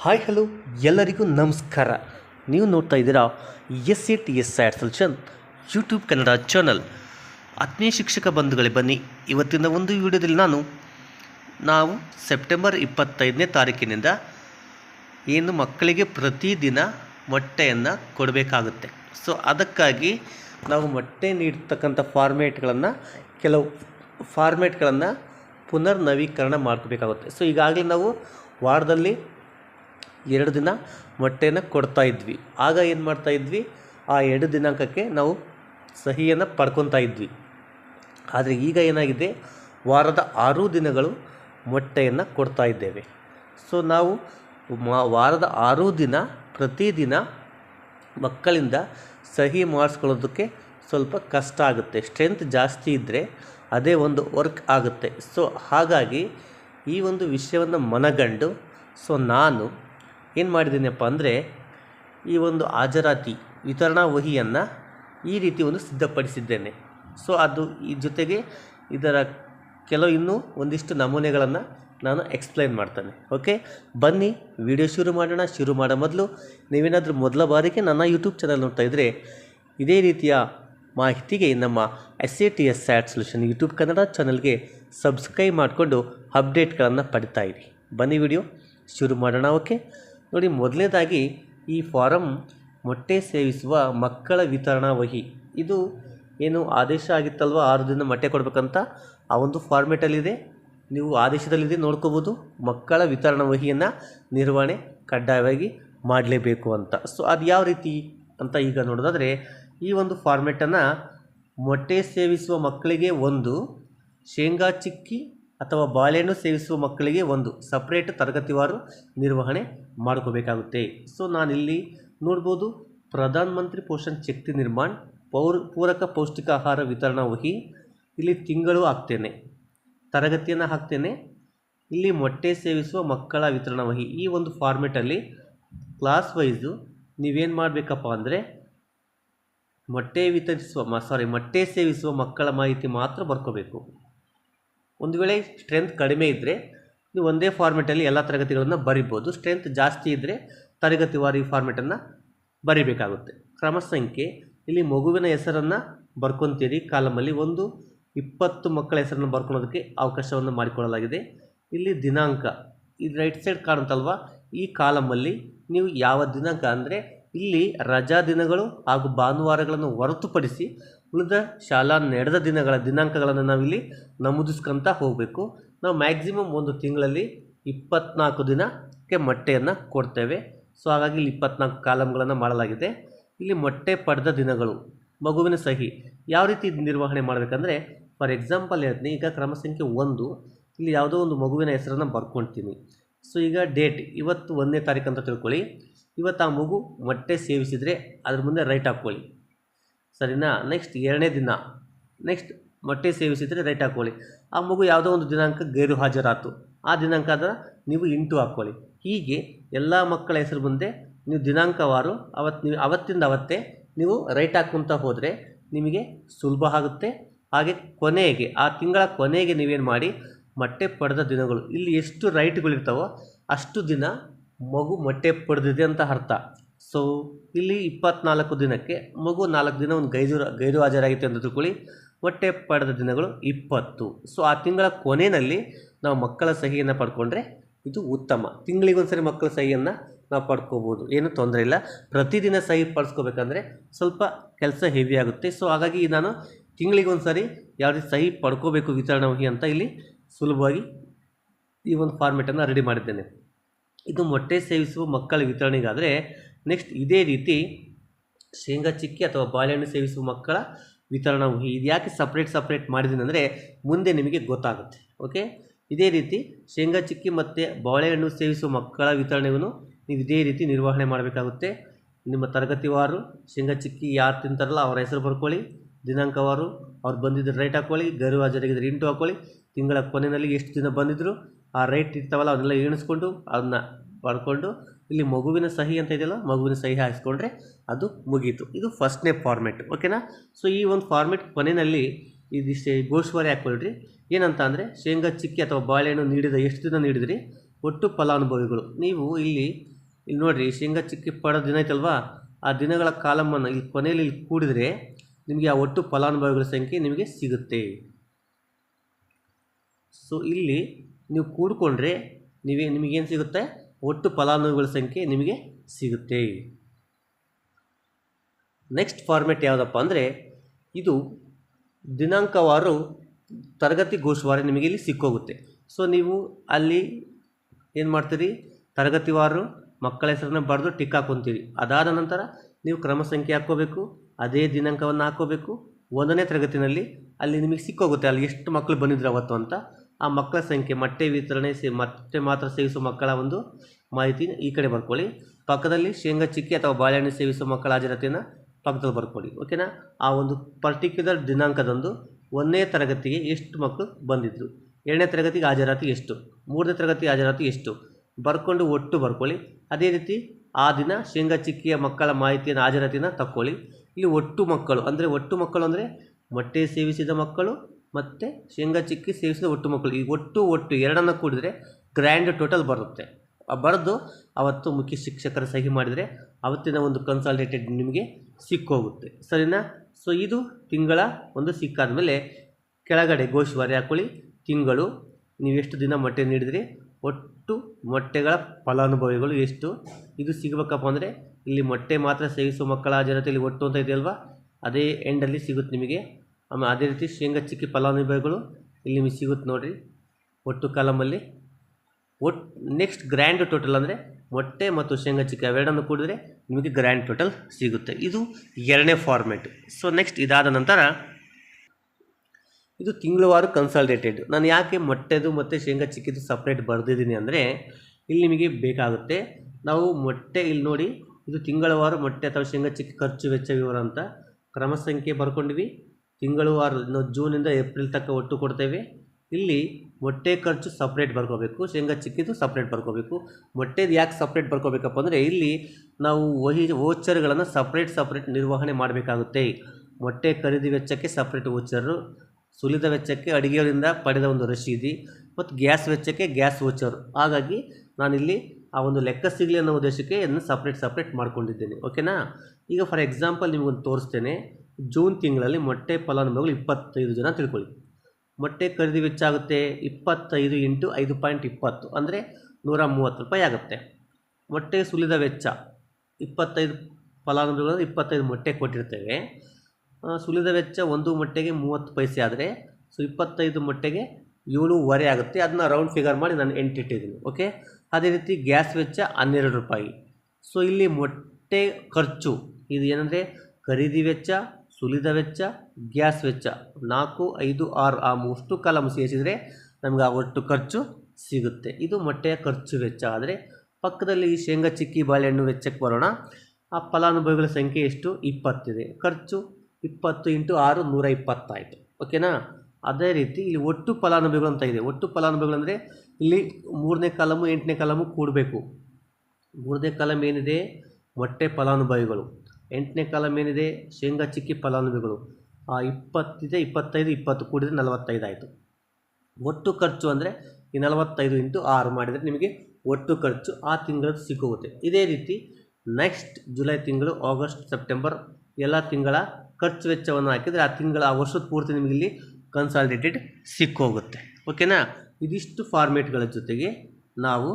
Hi hello ಎಲ್ಲರಿಗೂ ನಮಸ್ಕಾರ. ನೀವು ನೋಡ್ತಾ ಇದ್ದೀರಾ S A T S sad solution YouTube Kannada channel ಆತ್ಮೀಯ ಶಿಕ್ಷಕ ಬಂಧುಗಳೇ ಬನ್ನಿ. ಇವತ್ತಿನ ಒಂದು ವಿಡಿಯೋದಲ್ಲಿ ನಾನು, ನಾವು ಸೆಪ್ಟೆಂಬರ್ ಇಪ್ಪತ್ತೈದನೇ ತಾರೀಕಿನಿಂದ ಏನು ಮಕ್ಕಳಿಗೆ ಪ್ರತಿದಿನ ಮೊಟ್ಟೆಯನ್ನು ಕೊಡಬೇಕಾಗುತ್ತೆ. ಸೊ ಅದಕ್ಕಾಗಿ ನಾವು ಮೊಟ್ಟೆ ನೀಡ್ತಕ್ಕಂಥ ಫಾರ್ಮೇಟ್ಗಳನ್ನು ಕೆಲವು ಫಾರ್ಮೇಟ್ಗಳನ್ನು ಪುನರ್ ನವೀಕರಣ ಮಾಡ್ಕೋಬೇಕಾಗುತ್ತೆ. ಸೊ ಈಗಾಗಲೇ ನಾವು ವಾರದಲ್ಲಿ ಎರಡು ದಿನ ಮೊಟ್ಟೆಯನ್ನು ಕೊಡ್ತಾ ಇದ್ವಿ. ಆಗ ಏನು ಮಾಡ್ತಾ ಇದ್ವಿ? ಆ ಎರಡು ದಿನಾಂಕಕ್ಕೆ ನಾವು ಸಹಿಯನ್ನು ಪಡ್ಕೊತಾ ಇದ್ವಿ. ಆದರೆ ಈಗ ಏನಾಗಿದೆ? ವಾರದ ಆರು ದಿನಗಳು ಮೊಟ್ಟೆಯನ್ನು ಕೊಡ್ತಾ ಇದ್ದೇವೆ. ಸೊ ನಾವು ವಾರದ ಆರು ದಿನ ಪ್ರತಿದಿನ ಮಕ್ಕಳಿಂದ ಸಹಿ ಮಾಡಿಸ್ಕೊಳ್ಳೋದಕ್ಕೆ ಸ್ವಲ್ಪ ಕಷ್ಟ ಆಗುತ್ತೆ. ಸ್ಟ್ರೆಂತ್ ಜಾಸ್ತಿ ಇದ್ದರೆ ಅದೇ ಒಂದು ವರ್ಕ್ ಆಗುತ್ತೆ. ಸೊ ಹಾಗಾಗಿ ಈ ಒಂದು ವಿಷಯವನ್ನು ಮನಗಂಡು ಸೊ ನಾನು ಏನು ಮಾಡಿದ್ದೀನಪ್ಪ ಅಂದರೆ ಈ ಒಂದು ಹಾಜರಾತಿ, ವಿತರಣಾ ವಹಿಯನ್ನು ಈ ರೀತಿ ಒಂದು ಸಿದ್ಧಪಡಿಸಿದ್ದೇನೆ. ಸೊ ಅದು ಈ ಜೊತೆಗೆ ಇದರ ಕೆಲವು ಇನ್ನೂ ಒಂದಿಷ್ಟು ನಮೂನೆಗಳನ್ನು ನಾನು ಎಕ್ಸ್ಪ್ಲೈನ್ ಮಾಡ್ತೇನೆ. ಓಕೆ ಬನ್ನಿ ವಿಡಿಯೋ ಶುರು ಮಾಡೋಣ. ಶುರು ಮಾಡೋ ಮೊದಲು ನೀವೇನಾದರೂ ಮೊದಲ ಬಾರಿಗೆ ನನ್ನ ಯೂಟ್ಯೂಬ್ ಚಾನಲ್ ನೋಡ್ತಾ ಇದ್ದರೆ ಇದೇ ರೀತಿಯ ಮಾಹಿತಿಗೆ ನಮ್ಮ S A T S sat solution YouTube Kannada ಚಾನಲ್ಗೆ ಸಬ್ಸ್ಕ್ರೈಬ್ ಮಾಡಿಕೊಂಡು ಅಪ್ಡೇಟ್ಗಳನ್ನು ಪಡಿತಾ ಇರಿ. ಬನ್ನಿ ವಿಡಿಯೋ ಶುರು ಮಾಡೋಣ. ಓಕೆ ನೋಡಿ ಮೊದಲನೇದಾಗಿ ಈ ಫಾರಮ್ ಮೊಟ್ಟೆ ಸೇವಿಸುವ ಮಕ್ಕಳ ವಿತರಣಾ ವಹಿ. ಇದು ಏನು ಆದೇಶ ಆಗಿತ್ತಲ್ವ? ಆರು ದಿನ ಮೊಟ್ಟೆ ಕೊಡಬೇಕಂತ? ಆ ಒಂದು ಫಾರ್ಮೆಟಲ್ಲಿದೆ. ನೀವು ಆದೇಶದಲ್ಲಿದೆ ನೋಡ್ಕೋಬೋದು. ಮಕ್ಕಳ ವಿತರಣಾ ವಹಿಯನ್ನು ನಿರ್ವಹಣೆ ಕಡ್ಡಾಯವಾಗಿ ಮಾಡಲೇಬೇಕು ಅಂತ. ಸೊ ಅದು ಯಾವ ರೀತಿ ಅಂತ ಈಗ ನೋಡೋದಾದರೆ, ಈ ಒಂದು ಫಾರ್ಮೆಟನ್ನು ಮೊಟ್ಟೆ ಸೇವಿಸುವ ಮಕ್ಕಳಿಗೆ ಒಂದು ಶೇಂಗಾ ಚಿಕ್ಕಿ ಅಥವಾ ಬಾಳೆಹಣ್ಣು ಸೇವಿಸುವ ಮಕ್ಕಳಿಗೆ ಒಂದು ಸಪ್ರೇಟ್ ತರಗತಿವಾರು ನಿರ್ವಹಣೆ ಮಾಡ್ಕೋಬೇಕಾಗುತ್ತೆ. ಸೊ ನಾನಿಲ್ಲಿ ನೋಡ್ಬೋದು, ಪ್ರಧಾನ ಮಂತ್ರಿ ಪೋಷಣ್ ಶಕ್ತಿ ನಿರ್ಮಾಣ, ಪೌರ್, ಪೂರಕ ಪೌಷ್ಟಿಕ ಆಹಾರ ವಿತರಣಾ ವಹಿ, ಇಲ್ಲಿ ತಿಂಗಳು ಹಾಕ್ತೇನೆ, ತರಗತಿಯನ್ನು ಹಾಕ್ತೇನೆ, ಇಲ್ಲಿ ಮೊಟ್ಟೆ ಸೇವಿಸುವ ಮಕ್ಕಳ ವಿತರಣಾ ವಹಿ, ಈ ಒಂದು ಫಾರ್ಮೆಟಲ್ಲಿ ಕ್ಲಾಸ್ ವೈಸು ನೀವೇನು ಮಾಡಬೇಕಪ್ಪ ಅಂದರೆ, ಮೊಟ್ಟೆ ವಿತರಿಸುವ ಸಾರಿ ಮೊಟ್ಟೆ ಸೇವಿಸುವ ಮಕ್ಕಳ ಮಾಹಿತಿ ಮಾತ್ರ ಬರ್ಕೋಬೇಕು. ಒಂದು ವೇಳೆ ಸ್ಟ್ರೆಂತ್ ಕಡಿಮೆ ಇದ್ದರೆ ನೀವು ಒಂದೇ ಫಾರ್ಮೆಟಲ್ಲಿ ಎಲ್ಲ ತರಗತಿಗಳನ್ನು ಬರಿಬೋದು. ಸ್ಟ್ರೆಂತ್ ಜಾಸ್ತಿ ಇದ್ದರೆ ತರಗತಿವಾರಿ ಫಾರ್ಮೆಟನ್ನು ಬರಿಬೇಕಾಗುತ್ತೆ. ಕ್ರಮ ಸಂಖ್ಯೆ ಇಲ್ಲಿ ಮಗುವಿನ ಹೆಸರನ್ನು ಬರ್ಕೊತೀರಿ. ಕಾಲಮಲ್ಲಿ ಒಂದು ಇಪ್ಪತ್ತು ಮಕ್ಕಳ ಹೆಸರನ್ನು ಬರ್ಕೊಳ್ಳೋದಕ್ಕೆ ಅವಕಾಶವನ್ನು ಮಾಡಿಕೊಳ್ಳಲಾಗಿದೆ ಇಲ್ಲಿ ದಿನಾಂಕ ಇದು ರೈಟ್ ಸೈಡ್ ಕಾಣುತ್ತಲ್ವ? ಈ ಕಾಲಮಲ್ಲಿ ನೀವು ಯಾವ ದಿನಾಂಕ ಅಂದರೆ ಇಲ್ಲಿ ರಜಾ ದಿನಗಳು ಹಾಗೂ ಭಾನುವಾರಗಳನ್ನು ಹೊರತುಪಡಿಸಿ ಉಳಿದ ಶಾಲಾ ನಡೆದ ದಿನಗಳ ದಿನಾಂಕಗಳನ್ನು ನಾವಿಲ್ಲಿ ನಮೂದಿಸ್ಕೊಂತ ಹೋಗಬೇಕು. ನಾವು ಮ್ಯಾಕ್ಸಿಮಮ್ ಒಂದು ತಿಂಗಳಲ್ಲಿ ಇಪ್ಪತ್ನಾಲ್ಕು ದಿನಕ್ಕೆ ಮೊಟ್ಟೆಯನ್ನು ಕೊಡ್ತೇವೆ. ಸೊ ಹಾಗಾಗಿ ಇಲ್ಲಿ ಇಪ್ಪತ್ನಾಲ್ಕು ಕಾಲಮ್ಗಳನ್ನು ಮಾಡಲಾಗಿದೆ. ಇಲ್ಲಿ ಮೊಟ್ಟೆ ಪಡೆದ ದಿನಗಳು, ಮಗುವಿನ ಸಹಿ ಯಾವ ರೀತಿ ನಿರ್ವಹಣೆ ಮಾಡಬೇಕಂದ್ರೆ ಫಾರ್ ಎಕ್ಸಾಂಪಲ್ ಹೇಳ್ತೀನಿ, ಈಗ ಕ್ರಮ ಸಂಖ್ಯೆ ಒಂದು, ಇಲ್ಲಿ ಯಾವುದೋ ಒಂದು ಮಗುವಿನ ಹೆಸರನ್ನು ಬರ್ಕೊಳ್ತೀನಿ ಸೊ ಈಗ ಡೇಟ್ ಇವತ್ತು ಒಂದನೇ ತಾರೀಕು ಅಂತ ತಿಳ್ಕೊಳ್ಳಿ. ಇವತ್ತು ಆ ಮಗು ಮೊಟ್ಟೆ ಸೇವಿಸಿದರೆ ಅದ್ರ ಮುಂದೆ ರೈಟ್ ಹಾಕ್ಕೊಳ್ಳಿ. ಸರಿನಾ? ನೆಕ್ಸ್ಟ್ ಎರಡನೇ ದಿನ. ನೆಕ್ಸ್ಟ್ ಮೊಟ್ಟೆ ಸೇವಿಸಿದರೆ ರೈಟ್ ಹಾಕ್ಕೊಳ್ಳಿ. ಆ ಮಗು ಯಾವುದೋ ಒಂದು ದಿನಾಂಕ ಗೈರು ಹಾಜರಾತು. ಆ ದಿನಾಂಕ ಅದರ ನೀವು ಇಂಟು ಹಾಕ್ಕೊಳ್ಳಿ. ಹೀಗೆ ಎಲ್ಲ ಮಕ್ಕಳ ಹೆಸರು ಮುಂದೆ ನೀವು ದಿನಾಂಕವಾರು ಅವತ್ತು ನೀವು ಅವತ್ತಿಂದ ಅವತ್ತೇ ನೀವು ರೈಟ್ ಹಾಕ್ಕೊಂತ ಹೋದರೆ ನಿಮಗೆ ಸುಲಭ ಆಗುತ್ತೆ. ಹಾಗೆ ಕೊನೆಗೆ, ಆ ತಿಂಗಳ ಕೊನೆಗೆ ನೀವೇನು ಮಾಡಿ, ಮೊಟ್ಟೆ ಪಡೆದ ದಿನಗಳು. ಇಲ್ಲಿ ಎಷ್ಟು ರೈಟ್ಗಳಿರ್ತಾವೋ ಅಷ್ಟು ದಿನ ಮಗು ಮೊಟ್ಟೆ ಪಡೆದಿದೆ ಅಂತ ಅರ್ಥ. ಸೊ ಇಲ್ಲಿ ಇಪ್ಪತ್ನಾಲ್ಕು ದಿನಕ್ಕೆ ಮಗು ನಾಲ್ಕು ದಿನ ಒಂದು ಗೈರು ಗೈರು ಹಾಜರಾಗಿತ್ತು ಅಂತ ತಿಳ್ಕೊಳ್ಳಿ. ಹೊಟ್ಟೆ ಪಡೆದ ದಿನಗಳು ಇಪ್ಪತ್ತು. ಸೊ ಆ ತಿಂಗಳ ಕೊನೆಯಲ್ಲಿ ನಾವು ಮಕ್ಕಳ ಸಹಿಯನ್ನು ಪಡ್ಕೊಂಡ್ರೆ ಇದು ಉತ್ತಮ. ತಿಂಗಳಿಗೊಂದ್ಸರಿ ಮಕ್ಕಳ ಸಹಿಯನ್ನು ನಾವು ಪಡ್ಕೋಬೋದು. ಏನು ತೊಂದರೆ ಇಲ್ಲ. ಪ್ರತಿದಿನ ಸಹಿ ಪಡಿಸ್ಕೋಬೇಕಂದ್ರೆ ಸ್ವಲ್ಪ ಕೆಲಸ ಹೆವಿ ಆಗುತ್ತೆ. ಸೊ ಹಾಗಾಗಿ ನಾನು ತಿಂಗಳಿಗೊಂದ್ಸರಿ ಯಾವ ರೀತಿ ಸಹಿ ಪಡ್ಕೋಬೇಕು ವಿತರಣಾ ವಹಿ ಅಂತ ಇಲ್ಲಿ ಸುಲಭವಾಗಿ ಈ ಒಂದು ಫಾರ್ಮೆಟನ್ನು ರೆಡಿ ಮಾಡಿದ್ದೇನೆ. ಇದು ಮೊಟ್ಟೆ ಸೇವಿಸುವ ಮಕ್ಕಳ ವಿತರಣೆಗಾದರೆ ನೆಕ್ಸ್ಟ್ ಇದೇ ರೀತಿ ಶೇಂಗಾ ಚಿಕ್ಕಿ ಅಥವಾ ಬಾಳೆಹಣ್ಣು ಸೇವಿಸುವ ಮಕ್ಕಳ ವಿತರಣಾ ಇದು ಯಾಕೆ ಸಪ್ರೇಟ್ ಸಪ್ರೇಟ್ ಮಾಡಿದ್ದೀನಿ ಅಂದರೆ ಮುಂದೆ ನಿಮಗೆ ಗೊತ್ತಾಗುತ್ತೆ. ಓಕೆ ಇದೇ ರೀತಿ ಶೇಂಗಾ ಚಿಕ್ಕಿ ಮತ್ತು ಬಾಳೆಹಣ್ಣು ಸೇವಿಸುವ ಮಕ್ಕಳ ವಿತರಣೆಯನ್ನು ನೀವು ಇದೇ ರೀತಿ ನಿರ್ವಹಣೆ ಮಾಡಬೇಕಾಗುತ್ತೆ. ನಿಮ್ಮ ತರಗತಿವಾರು ಶೇಂಗಾ ಚಿಕ್ಕಿ ಯಾರು ತಿಂತಾರಲ್ಲ ಅವರ ಹೆಸರು ಬರ್ಕೊಳ್ಳಿ, ದಿನಾಂಕವಾರು ಅವ್ರು ಬಂದಿದ್ದರೆ ರೈಟ್ ಹಾಕ್ಕೊಳ್ಳಿ ಗರು ಹಾಜರಾಗಿದ್ದರೆ ಇಂಟು ಹಾಕ್ಕೊಳ್ಳಿ ತಿಂಗಳ ಕೊನೆಯಲ್ಲಿ ಎಷ್ಟು ದಿನ ಬಂದಿದ್ದರು ಆ ರೈಟ್ ಇರ್ತಾವಲ್ಲ ಅವನ್ನೆಲ್ಲ ಎಣಿಸ್ಕೊಂಡು ಅದನ್ನ ಪಡ್ಕೊಂಡು ಇಲ್ಲಿ ಮಗುವಿನ ಸಹಿ ಅಂತ ಇದೆಯಲ್ಲ, ಮಗುವಿನ ಸಹಿ ಹಾಕಿಸ್ಕೊಂಡ್ರೆ ಅದು ಮುಗೀತು. ಇದು ಫಸ್ಟ್ನೇ ಫಾರ್ಮೆಟ್ ಓಕೆನಾ ಸೊ ಈ ಒಂದು ಫಾರ್ಮೆಟ್ ಕೊನೆಯಲ್ಲಿ ಇದಿಷ್ಟೇ ಗೋಶ್ವಾರಿ ಹಾಕ್ಕೊಳ್ರಿ. ಏನಂತ ಅಂದರೆ, ಶೇಂಗಾ ಚಿಕ್ಕಿ ಅಥವಾ ಬಾಳೆಹಣ್ಣು ನೀಡಿದ ಎಷ್ಟು ದಿನ ನೀಡಿದ್ರಿ? ಒಟ್ಟು ಫಲಾನುಭವಿಗಳು. ನೀವು ಇಲ್ಲಿ ಇಲ್ಲಿ ನೋಡಿರಿ ಶೇಂಗಾ ಚಿಕ್ಕಿ ಪಡೋ ದಿನ ಐತಲ್ವಾ? ಆ ದಿನಗಳ ಕಾಲಮನ್ನು ಇಲ್ಲಿ ಕೊನೆಯಲ್ಲಿ ಇಲ್ಲಿ ಕೂಡಿದರೆ ನಿಮಗೆ ಆ ಒಟ್ಟು ಫಲಾನುಭವಿಗಳ ಸಂಖ್ಯೆ ನಿಮಗೆ ಸಿಗುತ್ತೆ. ಸೊ ಇಲ್ಲಿ ನೀವು ಕೂಡಿಕೊಂಡ್ರೆ ನೀವೇ, ನಿಮಗೇನು ಸಿಗುತ್ತೆ? ಒಟ್ಟು ಫಲಾನುಭವಿಗಳ ಸಂಖ್ಯೆ ನಿಮಗೆ ಸಿಗುತ್ತೆ. ನೆಕ್ಸ್ಟ್ ಫಾರ್ಮೆಟ್ ಯಾವುದಪ್ಪ ಅಂದರೆ, ಇದು ದಿನಾಂಕವಾರು ತರಗತಿ ಘೋಷವಾರ ನಿಮಗೆ ಇಲ್ಲಿ ಸಿಕ್ಕೋಗುತ್ತೆ. ಸೊ ನೀವು ಅಲ್ಲಿ ಏನು ಮಾಡ್ತೀರಿ? ತರಗತಿವಾರು ಮಕ್ಕಳ ಹೆಸರನ್ನ ಬರೆದು ಟಿಕ್ ಹಾಕೊತೀರಿ. ಅದಾದ ನಂತರ ನೀವು ಕ್ರಮ ಸಂಖ್ಯೆ ಹಾಕ್ಕೋಬೇಕು, ಅದೇ ದಿನಾಂಕವನ್ನು ಹಾಕ್ಕೋಬೇಕು, ಒಂದನೇ ತರಗತಿನಲ್ಲಿ ಅಲ್ಲಿ ನಿಮಗೆ ಸಿಕ್ಕೋಗುತ್ತೆ. ಅಲ್ಲಿ ಎಷ್ಟು ಮಕ್ಕಳು ಬಂದಿದ್ರು ಅವತ್ತು ಅಂತ. ಆ ಮಕ್ಕಳ ಸಂಖ್ಯೆ, ಮೊಟ್ಟೆ ವಿತರಣೆ ಸೇ, ಮೊಟ್ಟೆ ಮಾತ್ರ ಸೇವಿಸುವ ಮಕ್ಕಳ ಒಂದು ಮಾಹಿತಿ ಈ ಕಡೆ ಬರ್ಕೊಳ್ಳಿ. ಪಕ್ಕದಲ್ಲಿ ಶೇಂಗಾ ಚಿಕ್ಕಿ ಅಥವಾ ಬಾಳೆಹಣ್ಣು ಸೇವಿಸುವ ಮಕ್ಕಳ ಹಾಜರಾತಿಯನ್ನು ಪಕ್ಕದಲ್ಲಿ ಬರ್ಕೊಳ್ಳಿ ಓಕೆನಾ ಆ ಒಂದು ಪರ್ಟಿಕ್ಯುಲರ್ ದಿನಾಂಕದಂದು ಒಂದನೇ ತರಗತಿಗೆ ಎಷ್ಟು ಮಕ್ಕಳು ಬಂದಿದ್ದರು ಎರಡನೇ ತರಗತಿಗೆ ಹಾಜರಾತಿ ಎಷ್ಟು? ಮೂರನೇ ತರಗತಿ ಹಾಜರಾತಿ ಎಷ್ಟು? ಬರ್ಕೊಂಡು ಒಟ್ಟು ಬರ್ಕೊಳ್ಳಿ. ಅದೇ ರೀತಿ ಆ ದಿನ ಶೇಂಗಾ ಚಿಕ್ಕಿಯ ಮಕ್ಕಳ ಮಾಹಿತಿಯನ್ನು ಹಾಜರಾತಿನ ತಕ್ಕೊಳ್ಳಿ. ಇಲ್ಲಿ ಒಟ್ಟು ಮಕ್ಕಳು, ಅಂದರೆ ಒಟ್ಟು ಮಕ್ಕಳು ಅಂದರೆ ಮೊಟ್ಟೆ ಸೇವಿಸಿದ ಮಕ್ಕಳು ಮತ್ತು ಶೇಂಗಾ ಚಿಕ್ಕಿ ಸೇವಿಸಿದ ಒಟ್ಟು ಮಕ್ಕಳು. ಈ ಒಟ್ಟು ಒಟ್ಟು ಎರಡನ್ನು ಕೂಡಿದರೆ ಗ್ರ್ಯಾಂಡ್ ಟೋಟಲ್ ಬರುತ್ತೆ. ಬರೆದು ಅವತ್ತು ಮುಖ್ಯ ಶಿಕ್ಷಕರ ಸಹಿ ಮಾಡಿದರೆ ಅವತ್ತಿನ ಒಂದು ಕನ್ಸಾಲ್ಟೇಟೆಡ್ ನಿಮಗೆ ಸಿಕ್ಕೋಗುತ್ತೆ. ಸರಿನಾ? ಸೊ ಇದು ತಿಂಗಳ ಒಂದು ಸಿಕ್ಕಾದ ಮೇಲೆ ಕೆಳಗಡೆ ಗೋಶುವಾರಿ ಹಾಕೊಳ್ಳಿ. ತಿಂಗಳು, ನೀವು ಎಷ್ಟು ದಿನ ಮೊಟ್ಟೆ ನೀಡಿದ್ರಿ? ಒಟ್ಟು ಮೊಟ್ಟೆಗಳ ಫಲಾನುಭವಿಗಳು ಎಷ್ಟು? ಇದು ಸಿಗಬೇಕಪ್ಪ ಅಂದರೆ ಇಲ್ಲಿ ಮೊಟ್ಟೆ ಮಾತ್ರ ಸೇವಿಸುವ ಮಕ್ಕಳ ಜನತೆಯಲ್ಲಿ ಒಟ್ಟು ಅಂತ ಇದೆಯಲ್ವಾ? ಅದೇ ಎಂಡಲ್ಲಿ ಸಿಗುತ್ತೆ ನಿಮಗೆ. ಆಮೇಲೆ ಅದೇ ರೀತಿ ಶೇಂಗಾ ಚಿಕ್ಕಿ ಫಲಾನುಭವಿಗಳು ಇಲ್ಲಿ ನಿಮಗೆ ಸಿಗುತ್ತೆ ನೋಡಿರಿ. ಒಟ್ಟು ಕಾಲಮಲ್ಲಿ ಒಟ್ ನೆಕ್ಸ್ಟ್ ಗ್ರ್ಯಾಂಡ್ ಟೋಟಲ್ ಅಂದರೆ ಮೊಟ್ಟೆ ಮತ್ತು ಶೇಂಗಾ ಚಿಕ್ಕಿ ಅವೆರಡನ್ನು ಕೂಡಿದ್ರೆ ನಿಮಗೆ ಗ್ರ್ಯಾಂಡ್ ಟೋಟಲ್ ಸಿಗುತ್ತೆ. ಇದು ಎರಡನೇ ಫಾರ್ಮೆಟ್ ಸೊ ನೆಕ್ಸ್ಟ್ ಇದಾದ ನಂತರ ಇದು ತಿಂಗಳವಾರು ಕನ್ಸಲ್ಟೇಟೆಡ್ ನಾನು ಯಾಕೆ ಮೊಟ್ಟೆದು ಮತ್ತು ಶೇಂಗಾ ಚಿಕ್ಕಿದು ಸಪ್ರೇಟ್ ಬರೆದಿದ್ದೀನಿ ಅಂದರೆ ಇಲ್ಲಿ ನಿಮಗೆ ಬೇಕಾಗುತ್ತೆ ನಾವು ಮೊಟ್ಟೆ ಇಲ್ಲಿ ನೋಡಿ, ಇದು ತಿಂಗಳವಾರು ಮೊಟ್ಟೆ ಅಥವಾ ಶೇಂಗಾ ಚಿಕ್ಕಿ ಖರ್ಚು ವೆಚ್ಚ ವಿವರ ಅಂತ ಕ್ರಮ ಸಂಖ್ಯೆ ಬರ್ಕೊಂಡಿವಿ. ತಿಂಗಳವಾರು ಆರು ಜೂನಿಂದ ಏಪ್ರಿಲ್ ತನಕ ಒಟ್ಟು ಕೊಡ್ತೇವೆ. ಇಲ್ಲಿ ಮೊಟ್ಟೆ ಖರ್ಚು ಸಪ್ರೇಟ್ ಬರ್ಕೋಬೇಕು, ಶೇಂಗಾ ಚಿಕ್ಕಿದ್ದು ಸಪ್ರೇಟ್ ಬರ್ಕೋಬೇಕು. ಮೊಟ್ಟೆದು ಯಾಕೆ ಸಪ್ರೇಟ್ ಬರ್ಕೋಬೇಕಪ್ಪ ಅಂದರೆ ಇಲ್ಲಿ ನಾವು ವಹಿ, ವೋಚರ್ಗಳನ್ನು ಸಪ್ರೇಟ್ ಸಪ್ರೇಟ್ ನಿರ್ವಹಣೆ ಮಾಡಬೇಕಾಗುತ್ತೆ. ಮೊಟ್ಟೆ ಖರೀದಿ ವೆಚ್ಚಕ್ಕೆ ಸಪ್ರೇಟ್ ವೋಚರು, ಸುಲಿದ ವೆಚ್ಚಕ್ಕೆ ಅಡುಗೆಯವರಿಂದ ಪಡೆದ ಒಂದು ರಶೀದಿ ಮತ್ತು ಗ್ಯಾಸ್ ವೆಚ್ಚಕ್ಕೆ ಗ್ಯಾಸ್ ವೋಚರು. ಹಾಗಾಗಿ ನಾನಿಲ್ಲಿ ಆ ಒಂದು ಲೆಕ್ಕ ಸಿಗಲಿ ಅನ್ನೋ ಉದ್ದೇಶಕ್ಕೆ ಇದನ್ನು ಸಪ್ರೇಟ್ ಸಪ್ರೇಟ್ ಮಾಡ್ಕೊಂಡಿದ್ದೇನೆ. ಓಕೆನಾ ಈಗ ಫಾರ್ ಎಕ್ಸಾಂಪಲ್ ನಿಮಗೊಂದು ತೋರಿಸ್ತೇನೆ. ಜೂನ್ ತಿಂಗಳಲ್ಲಿ ಮೊಟ್ಟೆ ಫಲಾನುಭವಿಗಳು ಇಪ್ಪತ್ತೈದು ಜನ ತಿಳ್ಕೊಳ್ಳಿ. ಮೊಟ್ಟೆ ಖರೀದಿ ವೆಚ್ಚ ಆಗುತ್ತೆ ಇಪ್ಪತ್ತೈದು ಇಂಟು ಐದು ಪಾಯಿಂಟ್ ಇಪ್ಪತ್ತು, ಅಂದರೆ ನೂರ ಮೂವತ್ತು ರೂಪಾಯಿ ಆಗುತ್ತೆ. ಮೊಟ್ಟೆ ಸುಲಿದ ವೆಚ್ಚ, ಇಪ್ಪತ್ತೈದು ಫಲಾನುಭವಿಗಳು ಇಪ್ಪತ್ತೈದು ಮೊಟ್ಟೆ ಕೊಟ್ಟಿರ್ತೇವೆ. ಸುಲಿದ ವೆಚ್ಚ ಒಂದು ಮೊಟ್ಟೆಗೆ ಮೂವತ್ತು ಪೈಸೆ ಆದರೆ, ಸೊ ಇಪ್ಪತ್ತೈದು ಮೊಟ್ಟೆಗೆ ಏಳೂವರೆ ಆಗುತ್ತೆ. ಅದನ್ನ ರೌಂಡ್ ಫಿಗರ್ ಮಾಡಿ ನಾನು ಎಂಟಿಟ್ಟಿದ್ದೀನಿ ಓಕೆ ಅದೇ ರೀತಿ ಗ್ಯಾಸ್ ವೆಚ್ಚ ಹನ್ನೆರಡು ರೂಪಾಯಿ. ಸೊ ಇಲ್ಲಿ ಮೊಟ್ಟೆ ಖರ್ಚು, ಇದು ಏನಂದರೆ ಖರೀದಿ ವೆಚ್ಚ ಸುಲಿದ ವೆಚ್ಚ, ಗ್ಯಾಸ್ ವೆಚ್ಚ. ನಾಲ್ಕು, ಐದು, ಆರು ಆ ಮೂಷ್ಟು ಕಾಲಮ್ ಸೇರಿಸಿದರೆ ನಮಗೆ ಆ ಒಟ್ಟು ಖರ್ಚು ಸಿಗುತ್ತೆ. ಇದು ಮೊಟ್ಟೆಯ ಖರ್ಚು ವೆಚ್ಚ. ಆದರೆ ಪಕ್ಕದಲ್ಲಿ ಶೇಂಗಾ, ಚಿಕ್ಕಿ, ಬಾಳೆಹಣ್ಣು ವೆಚ್ಚಕ್ಕೆ ಬರೋಣ. ಆ ಫಲಾನುಭವಿಗಳ ಸಂಖ್ಯೆ ಎಷ್ಟು? ಇಪ್ಪತ್ತಿದೆ. ಖರ್ಚು ಇಪ್ಪತ್ತು ಇಂಟು ಆರು ನೂರ ಇಪ್ಪತ್ತಾಯಿತು. ಓಕೆನಾ? ಅದೇ ರೀತಿ ಇಲ್ಲಿ ಒಟ್ಟು ಫಲಾನುಭವಿಗಳು ಅಂತ ಇದೆ. ಒಟ್ಟು ಫಲಾನುಭವಿಗಳು ಅಂದರೆ ಇಲ್ಲಿ ಮೂರನೇ ಕಾಲಮು, ಎಂಟನೇ ಕಾಲಮು ಕೂಡಬೇಕು. ಮೂರನೇ ಕಾಲಮ್ ಏನಿದೆ? ಮೊಟ್ಟೆ ಫಲಾನುಭವಿಗಳು. ಎಂಟನೇ ಕಾಲಮ್ ಏನಿದೆ? ಶೇಂಗಾ, ಚಿಕ್ಕಿ, ಫಲಾನುಭವಿಗಳು. ಆ ಇಪ್ಪತ್ತಿದೆ, ಇಪ್ಪತ್ತೈದು, ಇಪ್ಪತ್ತು ಕೂಡಿದರೆ ನಲವತ್ತೈದು ಆಯಿತು. ಒಟ್ಟು ಖರ್ಚು ಅಂದರೆ ಈ ನಲವತ್ತೈದು ಇಂಟು ಆರು ಮಾಡಿದರೆ ನಿಮಗೆ ಒಟ್ಟು ಖರ್ಚು ಆ ತಿಂಗಳದ್ದು ಸಿಕ್ಕೋಗುತ್ತೆ. ಇದೇ ರೀತಿ ನೆಕ್ಸ್ಟ್ ಜುಲೈ ತಿಂಗಳು, ಆಗಸ್ಟ್, ಸೆಪ್ಟೆಂಬರ್ ಎಲ್ಲ ತಿಂಗಳ ಖರ್ಚು ವೆಚ್ಚವನ್ನು ಹಾಕಿದರೆ ಆ ತಿಂಗಳ, ಆ ವರ್ಷದ ಪೂರ್ತಿ ನಿಮಗೆ ಇಲ್ಲಿ ಕನ್ಸಾಲಿಡೇಟೆಡ್ ಸಿಕ್ಕೋಗುತ್ತೆ. ಓಕೆನಾ ಇದಿಷ್ಟು ಫಾರ್ಮೇಟ್ಗಳ ಜೊತೆಗೆ ನಾವು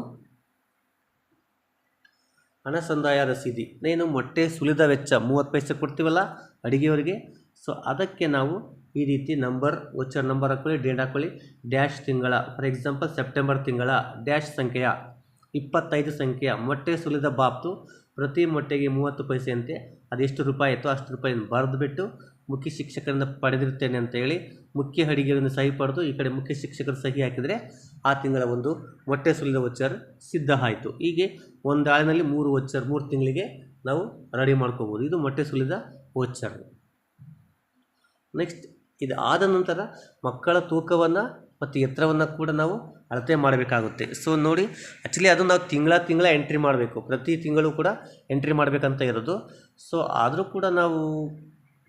ಹಣ ಸಂದಾಯ ರಸೀದಿ ಏನು ಮೊಟ್ಟೆ ಸುಲಿದ ವೆಚ್ಚ ಮೂವತ್ತು ಪೈಸೆ ಕೊಡ್ತೀವಲ್ಲ ಅಡುಗೆಯವರಿಗೆ? ಸೊ ಅದಕ್ಕೆ ನಾವು ಈ ರೀತಿ ನಂಬರ್ ವೋಚರ್ ನಂಬರ್ ಹಾಕ್ಕೊಳ್ಳಿ ಡೇಟ್ ಹಾಕ್ಕೊಳ್ಳಿ ಡ್ಯಾಶ್ ತಿಂಗಳ ಫಾರ್ ಎಕ್ಸಾಂಪಲ್ ಸೆಪ್ಟೆಂಬರ್ ತಿಂಗಳ ಡ್ಯಾಶ್ ಸಂಖ್ಯೆಯ ಇಪ್ಪತ್ತೈದು ಸಂಖ್ಯೆಯ ಮೊಟ್ಟೆ ಸುಲಿದ ಬಾಬ್ತು ಪ್ರತಿ ಮೊಟ್ಟೆಗೆ ಮೂವತ್ತು ಪೈಸೆಯಂತೆ ಅದೆಷ್ಟು ರೂಪಾಯಿ ಇತ್ತು ಅಷ್ಟು ರೂಪಾಯಿಯನ್ನು ಬರೆದುಬಿಟ್ಟು ಮುಖ್ಯ ಶಿಕ್ಷಕರಿಂದ ಪಡೆದಿರ್ತೇನೆ ಅಂತ ಹೇಳಿ ಮುಖ್ಯ ಅಡಿಗೆಯಿಂದ ಸಹಿ ಪಡೆದು ಈ ಕಡೆ ಮುಖ್ಯ ಶಿಕ್ಷಕರು ಸಹಿ ಹಾಕಿದರೆ ಆ ತಿಂಗಳ ಒಂದು ಮೊಟ್ಟೆ ಸುಲಿದ ವಚ್ಚರ್ ಸಿದ್ಧ ಆಯಿತು. ಹೀಗೆ ಒಂದು ಆಳಿನಲ್ಲಿ ಮೂರು ವಚ್ಚರ್, ಮೂರು ತಿಂಗಳಿಗೆ ನಾವು ರೆಡಿ ಮಾಡ್ಕೋಬೋದು. ಇದು ಮೊಟ್ಟೆ ಸುಲಿದ ವಚ್ಚರ್. ನೆಕ್ಸ್ಟ್ ಇದು ಆದ ನಂತರ ಮಕ್ಕಳ ತೂಕವನ್ನು ಮತ್ತು ಎತ್ತರವನ್ನು ಕೂಡ ನಾವು ಅಳತೆ ಮಾಡಬೇಕಾಗುತ್ತೆ. ಸೊ ನೋಡಿ ಆ್ಯಕ್ಚುಲಿ ಅದು ನಾವು ತಿಂಗಳ ತಿಂಗಳ ಎಂಟ್ರಿ ಮಾಡಬೇಕು. ಪ್ರತಿ ತಿಂಗಳು ಕೂಡ ಎಂಟ್ರಿ ಮಾಡಬೇಕಂತ ಇರೋದು. ಸೊ ಆದರೂ ಕೂಡ ನಾವು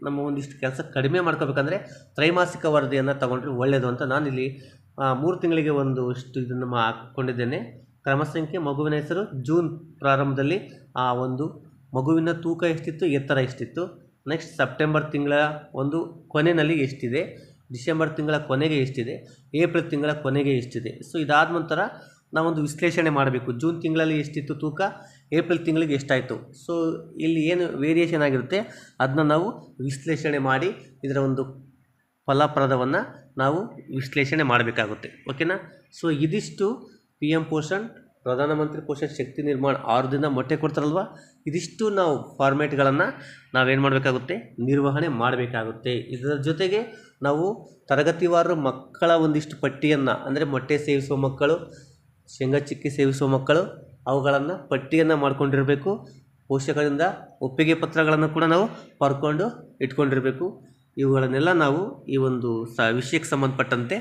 ನಮ್ಮ ಒಂದಿಷ್ಟು ಕೆಲಸ ಕಡಿಮೆ ಮಾಡ್ಕೋಬೇಕಂದ್ರೆ ತ್ರೈಮಾಸಿಕ ವರದಿಯನ್ನು ತಗೊಂಡ್ರೆ ಒಳ್ಳೆಯದು ಅಂತ ನಾನಿಲ್ಲಿ ಮೂರು ತಿಂಗಳಿಗೆ ಒಂದು ಇಷ್ಟು ಇದನ್ನು ಹಾಕ್ಕೊಂಡಿದ್ದೇನೆ. ಕ್ರಮ ಸಂಖ್ಯೆ ಮಗುವಿನ ಹೆಸರು, ಜೂನ್ ಪ್ರಾರಂಭದಲ್ಲಿ ಆ ಒಂದು ಮಗುವಿನ ತೂಕ ಎಷ್ಟಿತ್ತು, ಎತ್ತರ ಎಷ್ಟಿತ್ತು. ನೆಕ್ಸ್ಟ್ ಸೆಪ್ಟೆಂಬರ್ ತಿಂಗಳ ಒಂದು ಕೊನೆಯಲ್ಲಿ ಎಷ್ಟಿದೆ. ಡಿಸೆಂಬರ್ ತಿಂಗಳ ಕೊನೆಗೆ ಎಷ್ಟಿದೆ, ಏಪ್ರಿಲ್ ತಿಂಗಳ ಕೊನೆಗೆ ಎಷ್ಟಿದೆ. ಸೊ ಇದಾದ ನಂತರ ನಾವೊಂದು ವಿಶ್ಲೇಷಣೆ ಮಾಡಬೇಕು. ಜೂನ್ ತಿಂಗಳಲ್ಲಿ ಎಷ್ಟಿತ್ತು ತೂಕ, ಏಪ್ರಿಲ್ ತಿಂಗಳಿಗೆ ಎಷ್ಟಾಯಿತು. ಸೊ ಇಲ್ಲಿ ಏನು ವೇರಿಯೇಷನ್ ಆಗಿರುತ್ತೆ ಅದನ್ನ ನಾವು ವಿಶ್ಲೇಷಣೆ ಮಾಡಿ ಇದರ ಒಂದು ಫಲಪ್ರದವನ್ನು ನಾವು ವಿಶ್ಲೇಷಣೆ ಮಾಡಬೇಕಾಗುತ್ತೆ. ಓಕೆನಾ ಸೊ ಇದಿಷ್ಟು ಪಿ ಎಂ ಪೋಷಣ್ ಪ್ರಧಾನಮಂತ್ರಿ ಪೋಷಣ್ ಶಕ್ತಿ ನಿರ್ಮಾಣ ಆರು ದಿನ ಮೊಟ್ಟೆ ಕೊಡ್ತಾರಲ್ವ? ಇದಿಷ್ಟು ನಾವು ಫಾರ್ಮೇಟ್ಗಳನ್ನು ನಾವೇನು ಮಾಡಬೇಕಾಗುತ್ತೆ? ನಿರ್ವಹಣೆ ಮಾಡಬೇಕಾಗುತ್ತೆ. ಇದರ ಜೊತೆಗೆ ನಾವು ತರಗತಿವಾರು ಮಕ್ಕಳ ಒಂದಿಷ್ಟು ಪಟ್ಟಿಯನ್ನು, ಅಂದರೆ ಮೊಟ್ಟೆ ಸೇವಿಸುವ ಮಕ್ಕಳು, ಶೇಂಗಾ ಚಿಕ್ಕಿ ಸೇವಿಸುವ ಮಕ್ಕಳು, ಅವುಗಳನ್ನು ಪಟ್ಟಿಯನ್ನು ಮಾಡ್ಕೊಂಡಿರಬೇಕು. ಪೋಷಕರಿಂದ ಒಪ್ಪಿಗೆ ಪತ್ರಗಳನ್ನು ಕೂಡ ನಾವು ಪಡ್ಕೊಂಡು ಇಟ್ಕೊಂಡಿರಬೇಕು. ಇವುಗಳನ್ನೆಲ್ಲ ನಾವು ಈ ಒಂದು ಸ, ವಿಷಯಕ್ಕೆ ಸಂಬಂಧಪಟ್ಟಂತೆ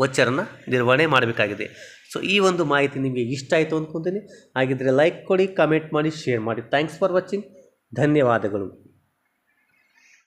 ವಚ್ಚರನ್ನು ನಿರ್ವಹಣೆ ಮಾಡಬೇಕಾಗಿದೆ. ಸೊ ಈ ಒಂದು ಮಾಹಿತಿ ನಿಮಗೆ ಇಷ್ಟ ಆಯಿತು ಅಂದ್ಕೊತೀನಿ ಹಾಗಿದ್ದರೆ ಲೈಕ್ ಕೊಡಿ ಕಮೆಂಟ್ ಮಾಡಿ ಶೇರ್ ಮಾಡಿ. ಥ್ಯಾಂಕ್ಸ್ ಫಾರ್ ವಾಚಿಂಗ್ ಧನ್ಯವಾದಗಳು.